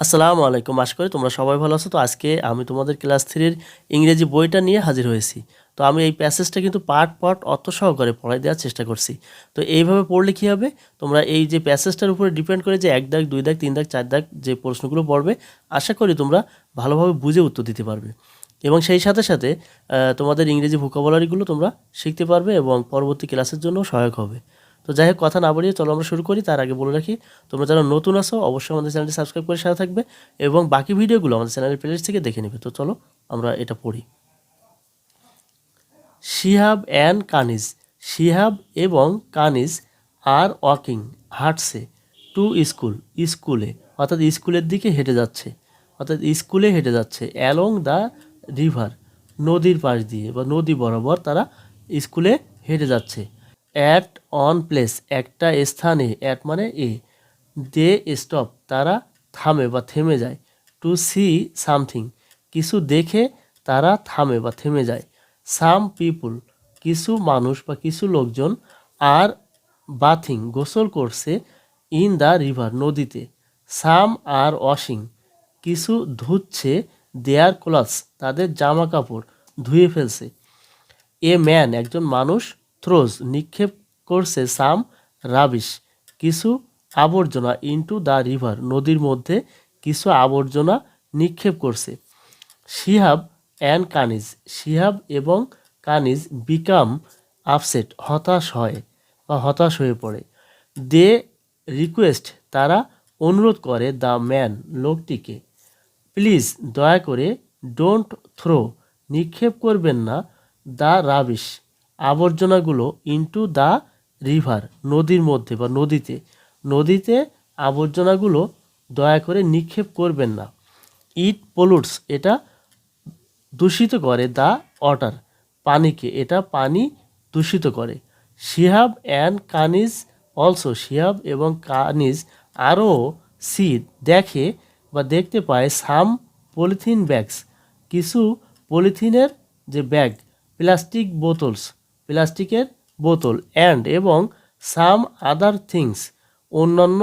আসসালামু আলাইকুম। আশা করি তোমরা সবাই ভালো আছো। তো আজকে আমি তোমাদের ক্লাস থ্রির ইংরেজি বইটা নিয়ে হাজির হয়েছি। তো আমি এই প্যাসেজটা কিন্তু পার্ট পার্ট অর্থ সহকারে পড়াই দেওয়ার চেষ্টা করছি। তো এইভাবে পড়লে কী হবে? তোমরা এই যে প্যাসেজটার উপরে ডিপেন্ড করে যে এক দাগ, দুই দাগ, তিন দাগ, চার দাগ যে প্রশ্নগুলো পড়বে, আশা করি তোমরা ভালোভাবে বুঝে উত্তর দিতে পারবে। এবং সেই সাথে সাথে তোমাদের ইংরেজি ভোকাবুলারিগুলো তোমরা শিখতে পারবে এবং পরবর্তী ক্লাসের জন্য সহায়ক হবে। তো যাই হোক, কথা না বাড়িয়ে চলো আমরা শুরু করি। তার আগে বলে রাখি, তোমরা যারা নতুন আসো অবশ্যই আমাদের চ্যানেলটি সাবস্ক্রাইব করে সাথে থাকবে এবং বাকি ভিডিওগুলো আমাদের চ্যানেলের প্লেলিস্ট থেকে দেখে নেবে। তো চলো, আমরা এটা পড়ি। শিহাব অ্যান্ড কানিজ, শিহাব এবং কানিজ আর ওয়াকিং, হাঁটছে টু স্কুল, স্কুলে, অর্থাৎ স্কুলের দিকে হেঁটে যাচ্ছে, অর্থাৎ স্কুলে হেঁটে যাচ্ছে, অ্যালং দ্য রিভার, নদীর পাশ দিয়ে, বা নদী বরাবর তারা স্কুলে হেঁটে যাচ্ছে। অ্যাট অন প্লেস একটা স্থানে অ্যাট মানে এ দে স্টপ তারা থামে বা থেমে যায় টু সি সামথিং কিছু দেখে তারা থামে বা থেমে যায় সাম পিপুল কিছু মানুষ বা কিছু লোকজন আর বাথিং গোসল করছে ইন দ্য রিভার নদীতে সাম আর ওয়াশিং কিছু ধুচ্ছে দেয়ার ক্লথস তাদের জামা কাপড় ধুয়ে ফেলছে এ ম্যান একজন মানুষ থ্রোজ নিক্ষেপ করছে সাম রাবিশ। কিছু আবর্জনা ইনটু দ্য রিভার নদীর মধ্যে কিছু আবর্জনা নিক্ষেপ করছে। শিহাব অ্যান্ড কানিজ, শিহাব এবং কানিজ বিকাম আপসেট হতাশ হয় বা হতাশ হয়ে পড়ে। দে রিকোয়েস্ট তারা অনুরোধ করে দ্য ম্যান লোকটিকে। প্লিজ দয়া করে ডোন্ট থ্রো নিক্ষেপ করবেন না দ্য রাবিশ আবর্জনাগুলো ইনটু দ্য রিভার নদীর মধ্যে বা নদীতে। নদীতে আবর্জনাগুলো দয়া করে নিক্ষেপ করবেন না। ইট পলুটস এটা দূষিত করে দ্য ওয়াটার পানিকে, এটা পানি দূষিত করে। শিহাব অ্যান্ড কানিজ অলসো শিহাব এবং কানিজ আরও সি দেখে বা দেখতে পায় সাম পলিথিন ব্যাগস কিছু পলিথিনের যে ব্যাগ প্লাস্টিক বোতলস প্লাস্টিকের বোতল অ্যান্ড এবং সাম আদার থিংস অন্যান্য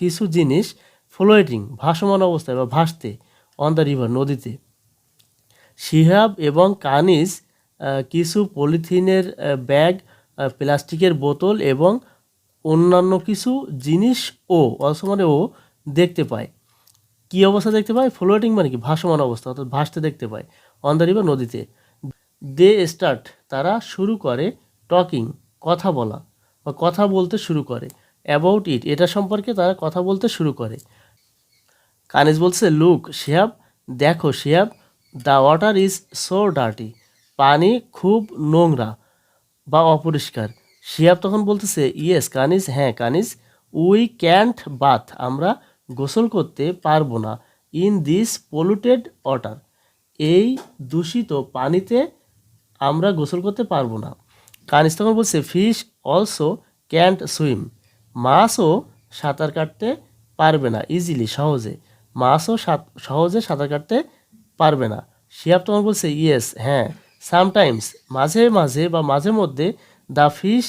কিছু জিনিস ফ্লোয়েটিং ভাসমান অবস্থায় বা ভাসতে অন দ্য রিভার নদীতে। শিহাব এবং কানিজ কিছু পলিথিনের ব্যাগ প্লাস্টিকের বোতল এবং অন্যান্য কিছু জিনিস ও অলসো মানে ও দেখতে পায়। কি অবস্থা দেখতে পায়? ফ্লোটিং মানে কি? ভাসমান অবস্থা, অর্থাৎ ভাসতে দেখতে পায়। অন দ্য রিভার নদীতে। দে স্টার্ট, তারা শুরু করে টকিং, কথা বলা, বা কথা বলতে শুরু করে, অ্যাবাউট ইট, এটা সম্পর্কে তারা কথা বলতে শুরু করে। কানিজ বলছে, লুক শিহাব দেখো Shihab the water is so dirty, পানি খুব নোংরা বা অপরিষ্কার। শিয়াব তখন বলতেছে, ইয়েস, কানিজ হ্যাঁ কানিজ, উই ক্যান্ট বাথ, আমরা গোসল করতে পারব না ইন দিস পলুটেড ওয়াটার। এই দূষিত পানিতে আমরা গোসল করতে পারব না। কানিজ তখন বলছে ফিশ অলসো ক্যান্ট সুইম মাছও সাঁতার কাটতে পারবে না ইজিলি সহজে। মাছও সহজে সাঁতার কাটতে পারবে না। শিয়াব তোমার বলছে ইয়েস হ্যাঁ সামটাইমস মাঝে মাঝে বা মাঝে মধ্যে দ্য ফিশ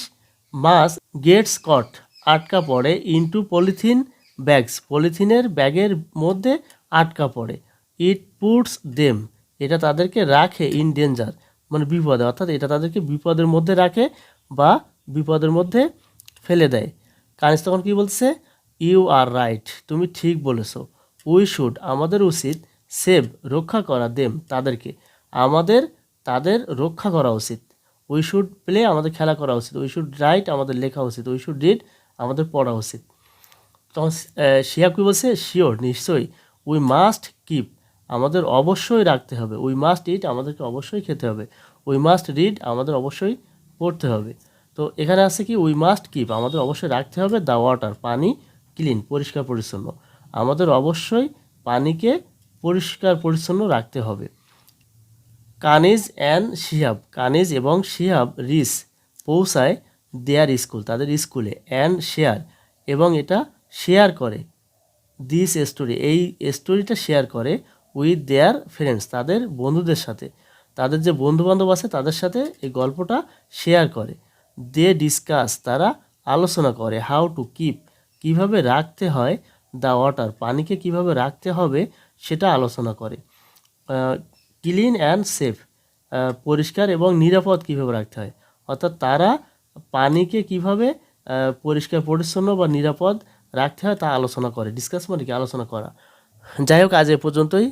মাছ গেটস কট আটকা পড়ে ইনটু পলিথিন ব্যাগস পলিথিনের ব্যাগের মধ্যে আটকা পড়ে। ইট পুটস দেম এটা তাদেরকে রাখে ইন ডেঞ্জার মানে বিপদে, অর্থাৎ এটা তাদেরকে বিপদের মধ্যে রাখে বা বিপদের মধ্যে ফেলে দেয়। কানিস তখন কী বলছে? ইউ আর রাইট তুমি ঠিক বলেছ। উই শুড আমাদের উচিত সেভ রক্ষা করা দেম তাদেরকে। আমাদের, তাদের রক্ষা করা উচিত। উই শুড প্লে আমাদের খেলা করা উচিত। উই শুড রাইট আমাদের লেখা উচিত। উই শুড রিড আমাদের পড়া উচিত। তখন শিহাব কি বলছে? শিওর নিশ্চয়ই। উই মাস্ট কিপ আমাদের অবশ্যই রাখতে হবে। উই মাস্ট ইট আমাদেরকে অবশ্যই খেতে হবে। উই মাস্ট রিড আমাদের অবশ্যই পড়তে হবে। তো এখানে আছে কি উই মাস্ট কিপ আমাদের অবশ্যই রাখতে হবে দ্য ওয়াটার পানি ক্লিন পরিষ্কার, পরিচ্ছন্ন। আমাদের অবশ্যই পানিকে পরিষ্কার, পরিচ্ছন্ন রাখতে হবে। কানিজ অ্যান্ড শিহাব কানিজ এবং শিহাব রিস পৌঁছায় দেয়ার স্কুল তাদের স্কুলে অ্যান্ড শেয়ার এবং এটা শেয়ার করে। দিস স্টোরি এই স্টোরিটা শেয়ার করে উইথ দেয়ার ফ্রেন্ডস তাদের বন্ধুদের সাথে। তাদের যে বন্ধুবান্ধব আছে, তাদের সাথে এই গল্পটা শেয়ার করে। দে ডিসকাস তারা আলোচনা করে হাউ টু কিপ কীভাবে রাখতে হয় দ্য ওয়াটার পানিকে কীভাবে রাখতে হবে সেটা আলোচনা করে। ক্লিন অ্যান্ড সেফ পরিষ্কার এবং নিরাপদ কীভাবে রাখতে হয়। অর্থাৎ তারা পানিকে কীভাবে পরিষ্কার, পরিচ্ছন্ন বা নিরাপদ রাখতে হয় তা আলোচনা করে ডিসকাস মানে কি? আলোচনা করা। যাই হোক, আজ এ পর্যন্তই।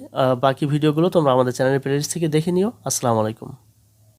বাকি ভিডিওগুলো তোমরা আমাদের চ্যানেলের প্লেলিস্ট থেকে দেখে নিও। আসসালামু আলাইকুম।